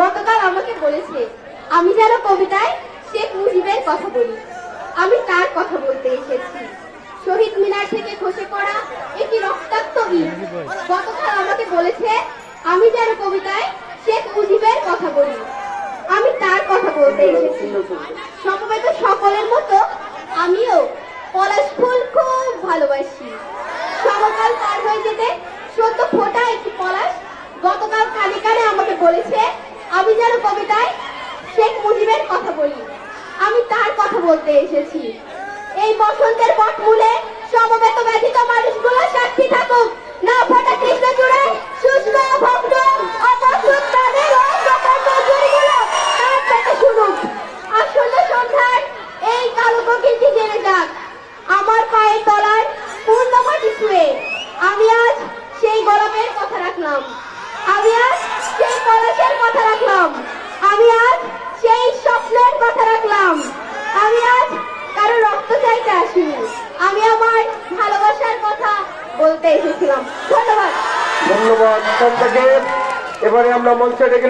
গতকাল আমাকে বলেছে, আমি যেন কবিতায় শেখ মুজিবের কথা বলি। আমি তার কথা বলতে এসেছি। শহীদ মিনার থেকে খসে পড়া একটি রক্তাক্ত ইট। গতকাল আমাকে বলেছে, আমি যেন কবিতায় শেখ মুজিবের কথা বলি। আমি তার কথা বলতে এসেছি। সমবেত সকলের মতো আমিও পলাশ ফুল খুব ভালোবাসি। সমকাল পার হয়ে যেতে সত্য ফোটা একটি পলাশ গতকাল কানে কানে আমাকে বলেছে আমি যেন কবিতায় শেখ মুজিবের কথা বলি। আমি তার কথা বলতে এসেছি। এই বসন্তের বটমূলে সমবেত ব্যথিত মানুষগুলো সাক্ষী থাকুক। না ফোটা কৃষ্ণ জুড়ে শুষ্ক ভগ্ন এই জেনে আমার পূর্ণ আমি আজ সেই গোলাপের কথা রাখলাম। আমি আজ সেই কলেজের কথা রাখলাম। আমি আজ সেই স্বপ্নের কথা রাখলাম। আমি আজ কারও রক্ত চাইতে আসিনি। আমি আমার ভালোবাসার কথা বলতে এসেছিলাম। ধন্যবাদ। ধন্যবাদ। এবারে আমরা মঞ্চে ডেকে